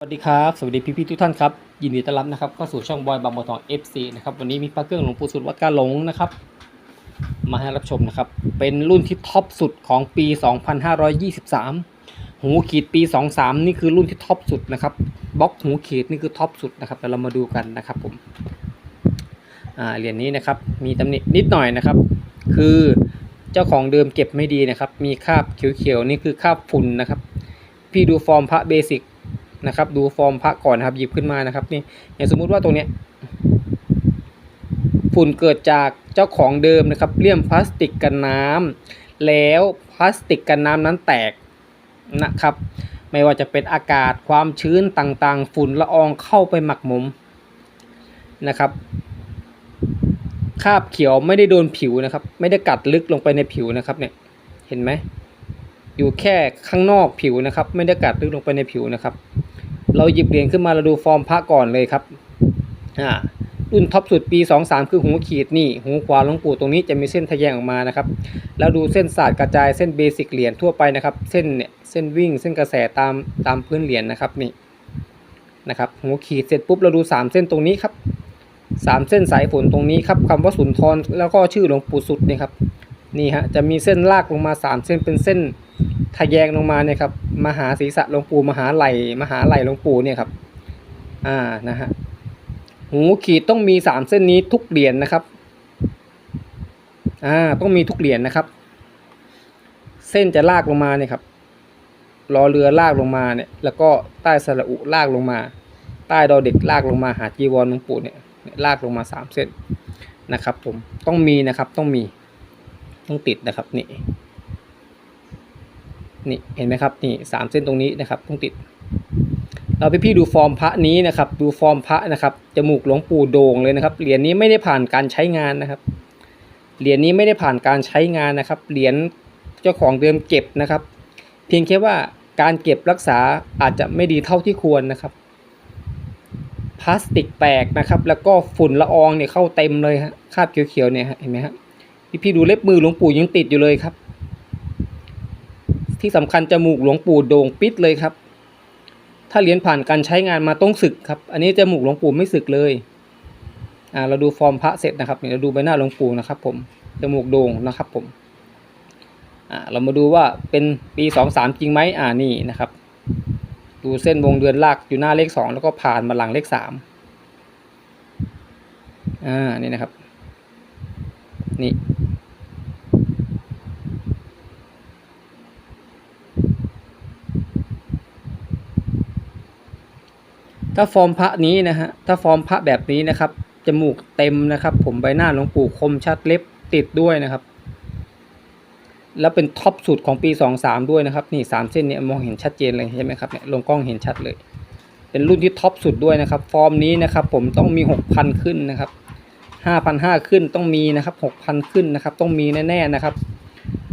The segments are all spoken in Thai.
สวัสดีครับ สวัสดีพี่ๆทุกท่านครับ ยินดีต้อนรับนะครับเข้าสู่ช่องบอยบางบัวทอง FC นะครับวันนี้มีพระเครื่องหลวงปู่สุดวัดกาหลงนะครับ มาให้รับชมนะครับ เป็นรุ่นที่ท็อปสุดของปี 2523 หูขีดปี 23 นี่คือรุ่นที่ท็อปสุดนะครับบล็อกหูขีดนี่คือท็อปสุดนะครับเดี๋ยวเรามาดูกันนะครับผมอ่าเหรียญนี้นะครับมีตำหนินิดหน่อยนะครับ คือเจ้าของเดิมเก็บไม่ดีนะครับ มีคราบเขียวๆนี่คือคราบฝุ่นนะครับพี่ดูฟอร์มพระเบสิก นะครับ ดูฟอร์มพระก่อนนะครับ หยิบขึ้นมานะครับนี่อย่างสมมุติว่าตรงเนี้ยฝุ่นเกิดจากเจ้าของเดิมนะครับเลี่ยมพลาสติกกันน้ำแล้วพลาสติกกันน้ำนั้นแตกนะครับ ไม่ว่าจะเป็นอากาศความชื้นต่างๆ ฝุ่นละอองเข้าไปหมักหมมนะครับคราบเขียวไม่ได้โดนผิวนะครับ ไม่ได้กัดลึกลงไปในผิวนะครับเนี่ยเห็นไหมอยู่แค่ข้างนอกผิวนะครับ ไม่ได้กัดลึกลงไปในผิวนะครับ เราหยิบเหรียญขึ้นมาเราดูฟอร์มพระก่อนเลยครับอ่ารุ่นท็อปสุดปี 23 คือหูขีดนี่หูขวาหลวงปู่ตรงนี้จะมีเส้นทะแยงออกมานะครับ แล้วดูเส้นศาสตร์กระจายเส้นเบสิกเหรียญทั่วไปนะครับ เส้นเนี่ยเส้นวิ่งเส้นกระแสตามตามพื้นเหรียญนะครับนี่นะครับหูขีดเสร็จปุ๊บเราดู 3 เส้นตรงนี้ครับ 3 เส้นสายฝนตรงนี้ครับคำว่าสุนทรแล้วก็ชื่อหลวงปู่สุดนี่ครับนี่ฮะจะมีเส้นลากลงมา 3 เส้นเป็นเส้น ทะแยงลงมาเนี่ยครับมหาศีรษะหลวงปู่มหาไหลมหาไหลหลวงปู่เนี่ยครับอ่านะฮะหูขีดต้องมีสามเส้นนี้ทุกเหรียญนะครับอ่าต้องมีทุกเหรียญนะครับ เส้นจะลากลงมาเนี่ยครับรอเรือลากลงมาเนี่ย แล้วก็ใต้สระอุลากลงมา ใต้ดอเด็กลากลงมาหาจีวรหลวงปู่เนี่ยลากลงมาสามเส้นนะครับ ผมต้องมีนะครับต้องมีต้องติดนะครับนี่ นี่เห็นไหมครับนี่สามเส้นตรงนี้นะครับต้องติด เราไปพี่ดูฟอร์มพระนี้นะครับ ดูฟอร์มพระนะครับจมูกหลวงปู่โด่งเลยนะครับเหรียญนี้ไม่ได้ผ่านการใช้งานนะครับเหรียญนี้ไม่ได้ผ่านการใช้งานนะครับเหรียญเจ้าของเดิมเก็บนะครับ เพียงแค่ว่าการเก็บรักษาอาจจะไม่ดีเท่าที่ควรนะครับพลาสติกแตกนะครับแล้วก็ฝุ่นละอองเนี่ยเข้าเต็มเลยฮะคราบเขียวๆเนี่ยเห็นไหมครับพี่พี่ดูเล็บมือหลวงปู่ยังติดอยู่เลยครับ ที่สำคัญจมูกหลวงปู่โด่งปิดเลยครับ ถ้าเหรียญผ่านการใช้งานมาต้องสึกครับ อันนี้จมูกหลวงปู่ไม่สึกเลยอ่าเราดูฟอร์มพระเสร็จนะครับเนี่ยเราดูใบหน้าหลวงปู่นะครับ ผมจมูกโด่งนะครับ ผมอ่าเรามาดูว่าเป็นปีสองสามจริงไหมอ่านี่นะครับ ดูเส้นวงเดือนลากอยู่หน้าเลขสองแล้วก็ผ่านมาหลังเลขสามอ่านี่นะครับ นี่ ถ้าฟอร์มพระนี้นะฮะถ้าฟอร์มพระแบบนี้นะครับจมูกเต็มนะครับ ผมใบหน้าหลวงปู่คมชัดเล็บติดด้วยนะครับ แล้วเป็นท็อปสุดของปี 23 ด้วยนะครับ นี่สามเส้นเนี่ยมองเห็นชัดเจนเลยใช่ไหมครับเนี่ยลงกล้องเห็นชัดเลย เป็นรุ่นที่ท็อปสุดด้วยนะครับ ฟอร์มนี้นะครับ ผมต้องมี 6,000 ขึ้นนะครับ5,500 ขึ้นต้องมีนะครับ6,000 ขึ้นนะครับ ต้องมีแน่ๆนะครับ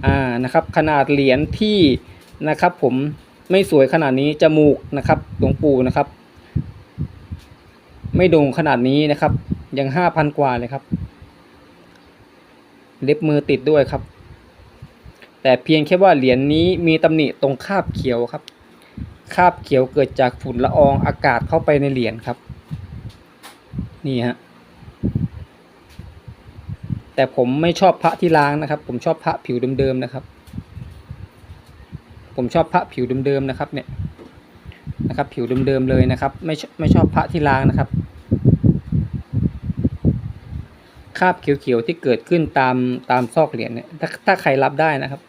อ่านะครับ ขนาดเหรียญที่นะครับ ผมไม่สวยขนาดนี้จมูกนะครับหลวงปู่นะครับ ไม่โด่งขนาดนี้นะครับ ยังห้าพันกว่าเลยครับ เล็บมือติดด้วยครับ แต่เพียงแค่ว่าเหรียญนี้มีตำหนิตรงคาบเขียวครับ คาบเขียวเกิดจากฝุ่นละอองอากาศเข้าไปในเหรียญครับ นี่ฮะแต่ผมไม่ชอบพระที่ล้างนะครับ ผมชอบพระผิวเดิมๆนะครับ ผมชอบพระผิวเดิมๆนะครับเนี่ยนะครับ ผิวเดิมๆเลยนะครับ ไม่ไม่ชอบพระที่ล้างนะครับ คราบเขียวๆที่เกิดขึ้นตามตามซอกเหรียญเนี่ยถ้าถ้าใครรับได้นะครับ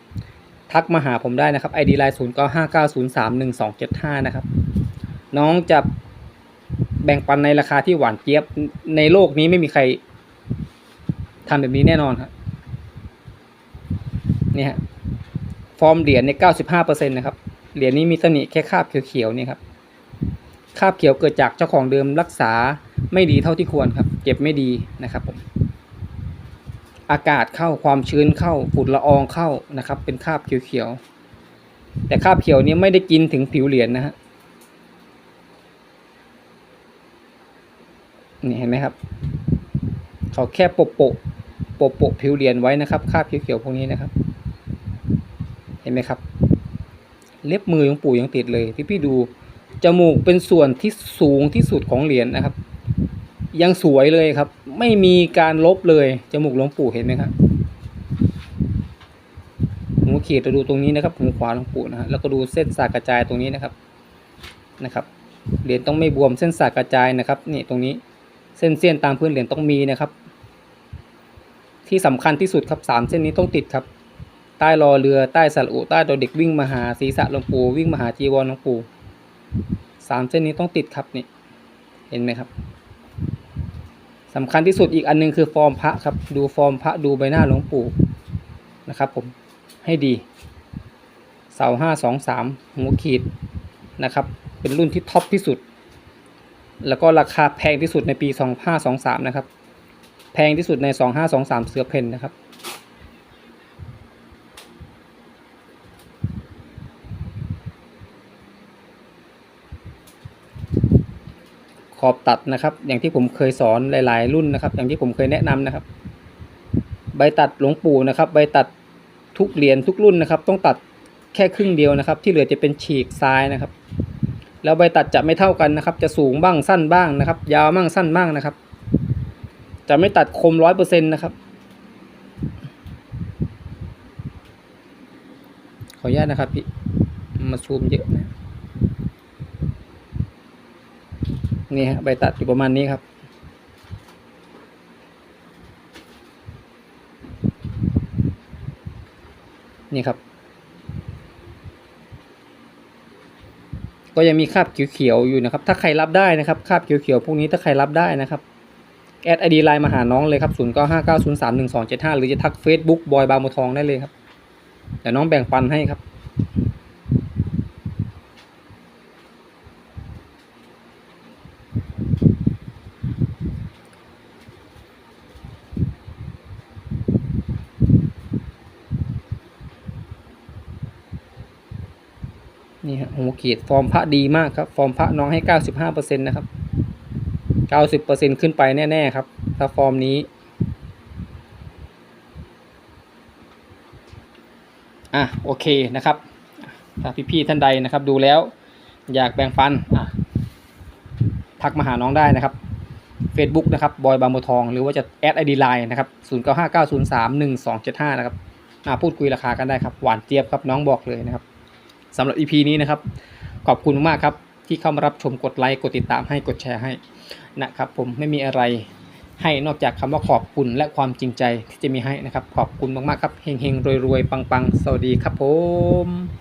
ทักมาหาผมได้นะครับ ID ไลน์ศูนย์เก้าห้าเก้าศูนย์สามหนึ่งสองเจ็ดห้านะครับ น้องจะแบ่งปันในราคาที่หวานเจี๊ยบในโลกนี้ไม่มีใครทำแบบนี้แน่นอนครับนี่ฮะฟอร์มเหรียญในเก้าสิบห้าเปอร์เซ็นต์นะครับเหรียญนี้มีตำหนิแค่คราบเขียวๆนี่ครับคราบเขียวเกิดจากเจ้าของเดิมรักษาไม่ดีเท่าที่ควรครับ เก็บไม่ดีนะครับผม อากาศเข้าความชื้นเข้าฝุ่นละอองเข้านะครับ เป็นคราบเขียวๆแต่คราบเขียวนี้ไม่ได้กินถึงผิวเหรียญนะฮะนี่เห็นไหมครับ เขาแค่โปะโปะโปะโปะผิวเหรียญไว้นะครับคราบเขียวๆพวกนี้นะครับ เห็นไหมครับ เล็บมือหลวงปู่ยังติดเลยพี่พี่ดูจมูกเป็นส่วนที่สูงที่สุดของเหรียญนะครับ ยังสวยเลยครับ ไม่มีการลบเลยจมูกหลวงปู่เห็นไหมครับหัวขีดเราดูตรงนี้นะครับหูขวาหลวงปู่นะฮะแล้วก็ดูเส้นสากกระจายตรงนี้นะครับนะครับเหรียญต้องไม่บวมเส้นสากกระจายนะครับนี่ตรงนี้เส้นเส้นตามพื้นเหรียญต้องมีนะครับ ที่สำคัญที่สุดครับสามเส้นนี้ต้องติดครับ ใต้รอเรือใต้สระอุใต้ดอเด็กวิ่งมาหาศีรษะหลวงปู่วิ่งมาหาจีวรหลวงปู่สามเส้นนี้ต้องติดครับนี่เห็นไหมครับ สำคัญที่สุดอีกอันหนึงคือฟอร์มพระครับ ดูฟอร์มพระดูใบหน้าหลวงปู่นะครับ ผมให้ดี เสาห้าสองสามหัวขีดนะครับ เป็นรุ่นที่ท็อปที่สุด แล้วก็ราคาแพงที่สุดในปีสองห้าสองสามนะครับ แพงที่สุดในสองห้าสองสามเสือเพนนะครับ ขอบตัดนะครับ อย่างที่ผมเคยสอนหลาย ๆ รุ่นนะครับ อย่างที่ผมเคยแนะนำนะครับ ใบตัดหลวงปู่นะครับ ใบตัดทุกเหรียญทุกรุ่นนะครับ ต้องตัดแค่ครึ่งเดียวนะครับ ที่เหลือจะเป็นฉีกซ้ายนะครับ แล้วใบตัดจะไม่เท่ากันนะครับ จะสูงบ้างสั้นบ้างนะครับ ยาวบ้างสั้นบ้างนะครับ จะไม่ตัดคมร้อยเปอร์เซ็นต์นะครับขออนุญาตนะครับพี่มาซูมเยอะนะ นี่ฮะใบตัดอยู่ประมาณนี้ครับ นี่ครับ ก็ยังมีคราบเขียวๆอยู่นะครับ ถ้าใครรับได้นะครับคราบเขียวๆพวกนี้ถ้าใครรับได้นะครับแอดไอดีไลน์มาหาน้องเลยครับ0 9 5 9 0 3 1 2 7 5 หรือจะทัก Facebook บอยบางบัวทองได้เลยครับเดี๋ยวน้องแบ่งปันให้ครับ นี่ฮะหัวขีดฟอร์มพระดีมากครับฟอร์มพระน้องให้เก้าสิบห้าเปอร์เซ็นต์นะครับเก้าสิบเปอร์เซ็นขึ้นไปแน่ ๆ ครับ ถ้าฟอร์มนี้อะโอเคนะครับถ้าพี่ๆท่านใดนะครับ ดูแล้วอยากแบ่งปันอะทักมาหาน้องได้นะครับ Facebook นะครับบอยบางบัวทอง หรือว่าจะแอดไอดีไลน์นะครับ0 9 5 9 0 3 1 2 7 5 นะครับมาพูดคุยราคากันได้ครับ หวานเจี๊ยบครับน้องบอกเลยนะครับ สำหรับ EP นี้นะครับ ขอบคุณมากครับ ที่เข้ามารับชมกดไลค์กดติดตามให้กดแชร์ให้นะครับผมไม่มีอะไรให้นอกจากคำว่าขอบคุณและความจริงใจที่จะมีให้นะครับ ขอบคุณมากๆครับเฮงๆรวยๆ ปังๆ สวัสดีครับผม